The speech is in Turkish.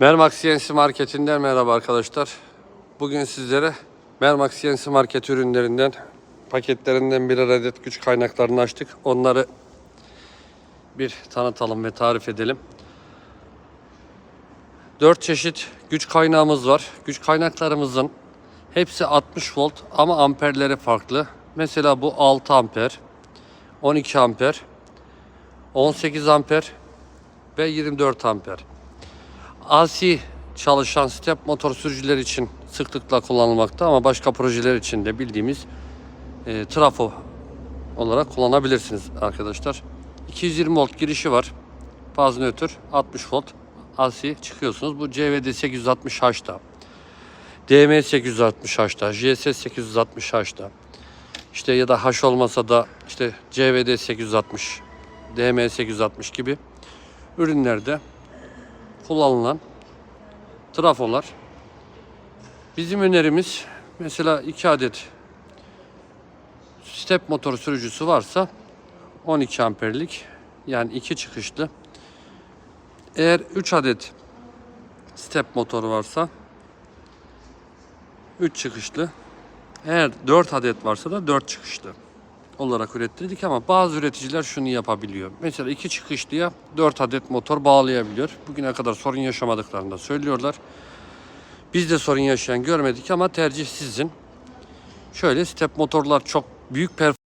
Mermax CNC Marketi'nden merhaba arkadaşlar. Bugün sizlere Mermax CNC Market ürünlerinden paketlerinden birer adet güç kaynaklarını açtık. Onları bir tanıtalım ve tarif edelim. 4 çeşit güç kaynağımız var. Güç kaynaklarımızın hepsi 60 volt ama amperleri farklı. Mesela bu 6 amper, 12 amper, 18 amper ve 24 amper. AC çalışan step motor sürücüler için sıklıkla kullanılmakta ama başka projeler için de bildiğimiz e, trafo olarak kullanabilirsiniz arkadaşlar. 220 volt girişi var. Faz nötr 60 volt AC çıkıyorsunuz. Bu CVD 860H'da. DM 860H'da, JSS 860H'da. İşte ya da H olmasa da işte CVD 860, DM 860 gibi ürünlerde kullanılan trafolar. Bizim önerimiz mesela 2 adet step motor sürücüsü varsa 12 amperlik yani 2 çıkışlı. Eğer 3 adet step motoru varsa 3 çıkışlı. Eğer 4 adet varsa da 4 çıkışlı olarak ürettirdik ama bazı üreticiler şunu yapabiliyor. Mesela 2 çıkışlıya 4 adet motor bağlayabiliyor. Bugüne kadar sorun yaşamadıklarını da söylüyorlar. Biz de sorun yaşayan görmedik ama tercih sizin. Şöyle step motorlar çok büyük performans